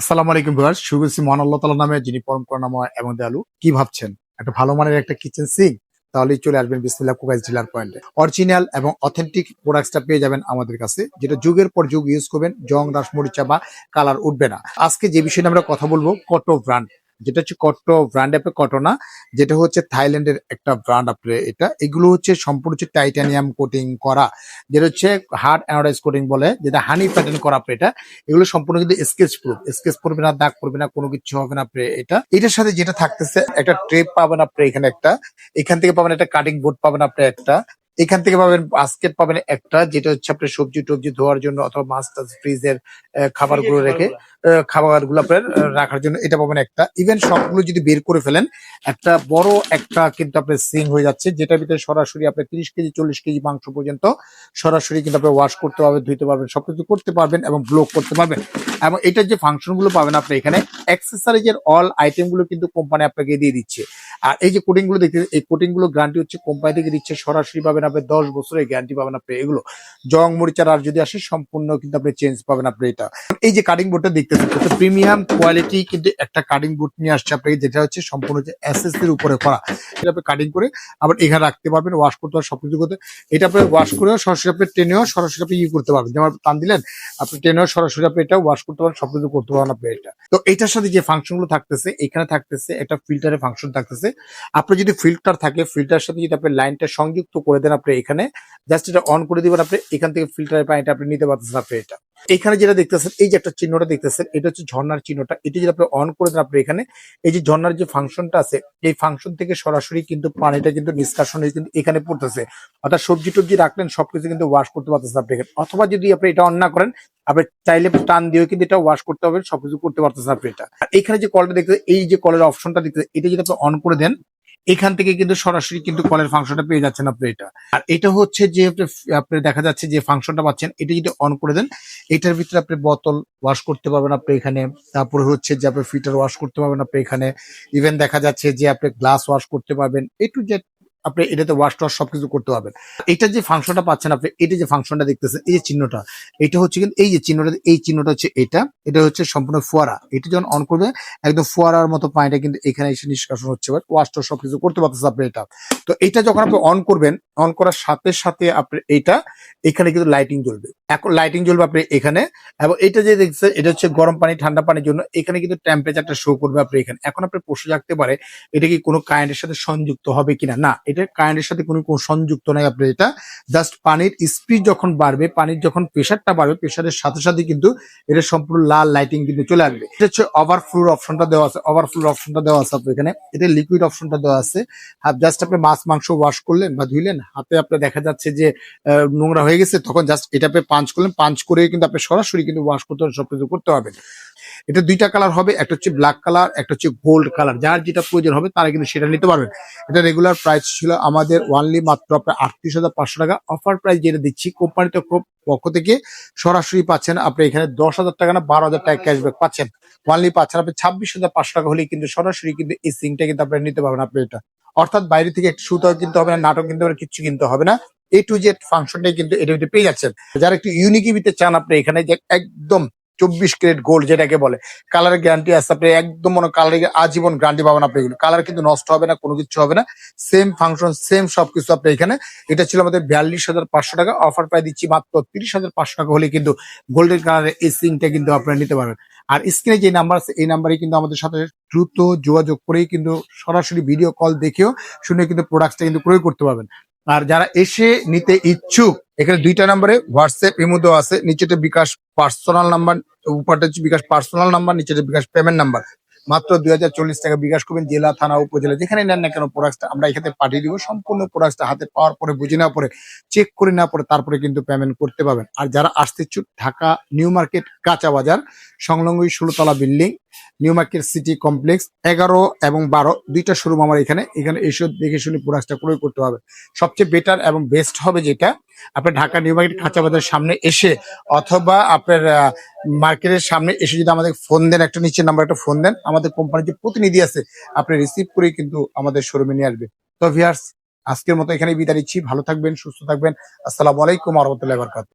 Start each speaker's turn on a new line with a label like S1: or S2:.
S1: আসসালামু আলাইকুম ভিউয়ার্স শুভেচ্ছি মহান আল্লাহ তাআলা নামে, যিনি পরম করুণাময় এবং দয়ালু। কি ভাবছেন? একটা ভালো মানের একটা কিচেন সিঙ্ক তাহলেই চলে আসবেন বিসমিল্লাহ কুকাইজ ডিলার পয়েন্টে। অরিজিনাল এবং অথেন্টিক প্রোডাক্টসটা পেয়ে যাবেন আমাদের কাছে, যেটা যুগের পর যুগ ইউজ করবেন, জং রাস মরিচা বা কালার উঠবে না। আজকে যে বিষয়ে আমরা কথা বলব কটো ব্র্যান্ড যেটা হচ্ছে কটো ব্র্যান্ড অ্যাপে কটনা যেটা হচ্ছে থাইল্যান্ডের একটা ব্র্যান্ড আপনি এটা। এগুলো হচ্ছে সম্পূর্ণ হচ্ছে টাইটানিয়াম কোটিং করা যেটা হচ্ছে হার্ড অ্যানোডাইজ কোটিং বলে যেটা হানি প্যাটার্ন করা আপনি এটা। এগুলো সম্পূর্ণ কিন্তু স্কেচ প্রুফ স্কেচ পড়বে না দাগ পড়বে না কোনো কিছু হবে না আপনি এটা। এটার সাথে যেটা থাকতেছে একটা ট্রেপ পাবেন আপনি এখানে একটা। এখান থেকে পাবেন একটা কাটিং বোর্ড পাবেন আপনি একটা। এখান থেকে পাবেন বাস্কেট পাবেন একটা যেটা হচ্ছে আপনার সবজি টবজি ধোয়ার জন্য অথবা মাছ টাছ ফ্রিজের খাবারগুলো রেখে। খাবারগুলো আপনার রাখার জন্য এটা পাবেন একটা। ইভেন সবগুলো যদি বের করে ফেলেন, একটা বড়, একটা কিন্তু আপনার সিং হয়ে যাচ্ছে, যেটার ভিতরে সরাসরি আপনার তিরিশ কেজি, চল্লিশ কেজি মাংস পর্যন্ত সরাসরি কিন্তু আপনি ওয়াশ করতে পারবেন, ধুইতে পারবেন, সবকিছু করতে পারবেন এবং ব্লক করতে পারবেন। এবং এটার যে ফাংশনগুলো পাবেন আপনি এখানে অ্যাক্সেসরিজের অল আইটেমগুলো কিন্তু কোম্পানি আপনাকে দিয়ে দিচ্ছে। আর এই যে কোটিংগুলো দেখতে এই কোটিংগুলো গ্যারান্টি হচ্ছে কোম্পানি থেকে দিচ্ছে, সরাসরি পাবেন আপনি দশ বছরের গ্যারান্টি পাবেন আপনি এগুলো। জং মরিচার আর যদি আসে, সম্পূর্ণ কিন্তু আপনি চেঞ্জ পাবেন আপনি এটা। এই যে কাটিং বোর্ডটা দেখতেছেন। এটা প্রিমিয়াম কোয়ালিটি কিন্তু একটা কাটিং বোর্ড নিয়ে আসছে আপনাকে, যেটা হচ্ছে সম্পূর্ণ যে এসএস এর উপরে করা। এটা আপনি কাটিং করে আবার এখানে রাখতে পারবেন ওয়াশ করতে পারবেন, সবকিছু করতে। এটা আপনি ওয়াশ করেও সরাসরি আপনি টেনেও সরাসরি আপনি ইয়ে করতে পারবেন। যেমন টান দিলেন, আপনি টেনেও সরাসরি আপনি এটা ওয়াশ করতে পারেন সবকিছু করতে পারেন আপনি এটা। তো এটার সাথে যে ফাংশনগুলো থাকতেছে, এখানে থাকতেছে একটা ফিল্টারের ফাংশন থাকতেছে। আপনি যদি ফিল্টার থাকে ফিল্টারের সাথে যদি আপনি লাইনটা সংযুক্ত করে দেন আপনি এখানে জাস্ট এটা অন করে দিবেন আপনি, এখান থেকে ফিল্টারের পানিটা আপনি নিতে পারতেছেন আপনি এটা। এখানে যেটা দেখতেছেন, এই যে একটা চিহ্নটা দেখতেছেন, এটা হচ্ছে ঝর্ণার চিহ্নটা। এটা যদি আপনি অন করে দেন আপনি এখানে, এই যে ঝর্ণার যে ফাংশনটা আছে, এই ফাংশন থেকে সরাসরি কিন্তু পানিটা কিন্তু নিষ্কাশন হয়ে কিন্তু এখানে পড়তেছে। অর্থাৎ সবজি টবজি রাখলেন, সবকিছু কিন্তু ওয়াশ করতে পারতেছেন আপনি এখানে। অথবা যদি আপনি এটা অন না করেন, আপনি চাইলে টান দিয়েও কিন্তু এটা ওয়াশ করতে হবে সবকিছু করতে পারতেছেন আপনি এটা। এখানে যে কলটা দেখতে, এই যে কলের অপশনটা দেখতে, এটা যদি আপনি অন করে দেন এখান থেকে কিন্তু সরাসরি কিন্তু কলের ফাংশনটা পেয়ে যাচ্ছেন আপনি এটা। আর এটা হচ্ছে যে আপনি- দেখা যাচ্ছে যে ফাংশনটা পাচ্ছেন, এটা যদি অন করে দেন, এটার ভিতরে আপনি বোতল ওয়াশ করতে পারবেন আপনি এখানে। তারপরে হচ্ছে যে আপনি ফিটার ওয়াশ করতে পারবেন আপনি এখানে। ইভেন দেখা যাচ্ছে যে আপনি গ্লাস ওয়াশ করতে পারবেন। এ টু আপনি এটাতে ওয়াশ টোয়াশ সবকিছু করতে পারবেন। এটা যে ফাংশনটা পাচ্ছেন আপনি, এটা যে ফাংশনটা দেখতেছেন, এই যে চিহ্নটা, এটা হচ্ছে কিন্তু এই যে চিহ্নটা, এই চিহ্নটা হচ্ছে এটা এটা হচ্ছে সম্পূর্ণ ফোয়ারা। এটা যখন অন করবে, একদম ফোয়ারার মতো পানিটা কিন্তু এখানে এসে নিষ্কাশন হচ্ছে ওয়াশ টোয়াশ সবকিছু করতে পারতেছে আপনি এটা। তো এটা যখন আপনি অন করবেন অন করার সাথে সাথে আপনি এটা এখানে কিন্তু লাইটিং জ্বলবে। এখন লাইটিং জ্বলবে আপনি এখানে, এবং এটা যে দেখছেন এটা হচ্ছে গরম পানি, ঠান্ডা পানির জন্য, এখানে কিন্তু টেম্পারেচারটা শো করবে আপনি এখানে। এখন আপনি প্রশ্ন জাগতে পারে, এটা কি কোনো কারেন্টের সাথে সংযুক্ত হবে কিনা? না, এটা কারেন্টের সাথে কোনো কোনো সংযুক্ত নাই আপনি এটা। জাস্ট পানির স্পিড যখন বাড়বে, পানির যখন প্রেশারটা বাড়বে প্রেশারের সাথে সাথে কিন্তু এটা সম্পূর্ণ লাল লাইটিং কিন্তু চলে আসবে। এটা হচ্ছে ওভারফ্লোর অপশনটা দেওয়া আছে ওভারফ্লোর অপশনটা দেওয়া আছে আপনার এখানে। এটা লিকুইড অপশনটা দেওয়া আছে। জাস্ট আপনি মাছ, মাংস ওয়াশ করলেন বা ধুইলেন হাতে আপনার দেখা যাচ্ছে যে নোংরা হয়ে গেছে, তখন জাস্ট এটা আপনি পাঞ্চ করলেন পাঞ্চ করে কিন্তু আপনি সরাসরি কিন্তু ওয়াশ করতে হবে, সবকিছু করতে পারবেন। এটা দুইটা কালার হবে, একটা হচ্ছে ব্ল্যাক কালার একটা হচ্ছে গোল্ড কালার যার যেটা প্রয়োজন হবে তারা কিন্তু সেটা নিতে পারবেন। এটা রেগুলার প্রাইস ছিল আমাদের ওয়ানলি মাত্র আপনার আটত্রিশ হাজার পাঁচশো টাকা। অফার প্রাইস যেটা দিচ্ছি কোম্পানি কোম্পানিতে পক্ষ থেকে সরাসরি পাচ্ছেন, আপনি এখানে দশ হাজার টাকা না বারো হাজার টাকা ক্যাশব্যাক পাচ্ছেন। ওয়ানলি পাচ্ছেন আপনি ছাব্বিশ হাজার পাঁচশো টাকা হলেই কিন্তু সরাসরি কিন্তু এই সিংটা কিন্তু আপনি নিতে পারবেন, আপনি এটা। অর্থাৎ বাইরে থেকে একটু সুতো কিনতে হবে না, নাটক কিনতে হবে কিছু কিনতে হবে না। এ টু জেড ফাংশনটাই কিন্তু এটা পেয়ে যাচ্ছেন। যারা একটু ইউনিকিভিতে চান, আপনি এখানে যে একদম চব্বিশ ক্যারেট গোল্ড যেটাকে বলে। কালারের গ্যারান্টি আছে, আপনি একদম মনে কালার আজীবন গ্যারান্টি পাবেন আপনি এগুলো। কালার কিন্তু নষ্ট হবে না, কোনো কিছু হবে না। সেম ফাংশন সেম সবকিছু আপনি এখানে। এটা ছিল আমাদের বিয়াল্লিশ হাজার পাঁচশো টাকা। অফার প্রায় দিচ্ছি মাত্র তিরিশ হাজার পাঁচশো টাকা হলে কিন্তু গোল্ডেন কালারের এই সিংটা কিন্তু আপনারা নিতে পারবেন। আর স্ক্রিনে যে নাম্বার আছে, এই নাম্বারে কিন্তু আমাদের সাথে দ্রুত যোগাযোগ করেই কিন্তু সরাসরি ভিডিও কল দেখেও শুনে কিন্তু প্রোডাক্টটা কিন্তু ক্রয় করতে পারবেন। আর যারা এসে নিতে ইচ্ছুক, এখানে দুইটা নাম্বারে হোয়াটসঅ্যাপ ইমো দেওয়া আছে। নিচেটা বিকাশ পার্সোনাল নাম্বার উপরটা হচ্ছে বিকাশ পার্সোনাল নাম্বার নিচেটা বিকাশ পেমেন্ট নাম্বার মাত্র দুই হাজার চল্লিশ টাকা বিকাশ করবেন জেলা, থানা, উপজেলা যেখানে নেন না কেন প্রোডাক্টটা আমরা এখানে পাঠিয়ে দিব। সম্পূর্ণ প্রোডাক্টটা হাতে পাওয়ার পরে, বুঝে নেওয়ার পরে চেক করে নেওয়ার পরে তারপরে কিন্তু পেমেন্ট করতে পারবেন। আর যারা আসতে ইচ্ছুক, ঢাকা নিউ মার্কেট, কাঁচা বাজার, সংলগ্ন ষোলোতলা building new market city complex এগারো এবং বারো, দুইটা শোরুম আমার এখানে। এখানে এসে দেখে শুনে প্রোডাক্টটা ক্রয় করতে হবে সবচেয়ে বেটার এবং বেস্ট হবে যেটা আপনার ঢাকা নিউ মার্কেট কাঁচা বাজারের সামনে এসে অথবা আপনার মার্কেটের সামনে এসে যদি আমাদের ফোন দেন, একটা নিচের নাম্বার একটা ফোন দেন, আমাদের কোম্পানির যে প্রতিনিধি আছে, আপনি রিসিভ করেই কিন্তু আমাদের শোরুমে নিয়ে আসবে। তো ভিয়ার্স আজকের মতো এখানে বিদায় নিচ্ছি। ভালো থাকবেন, সুস্থ থাকবেন। আসসালামু আলাইকুম আরহামতুল্লাহ বরকাত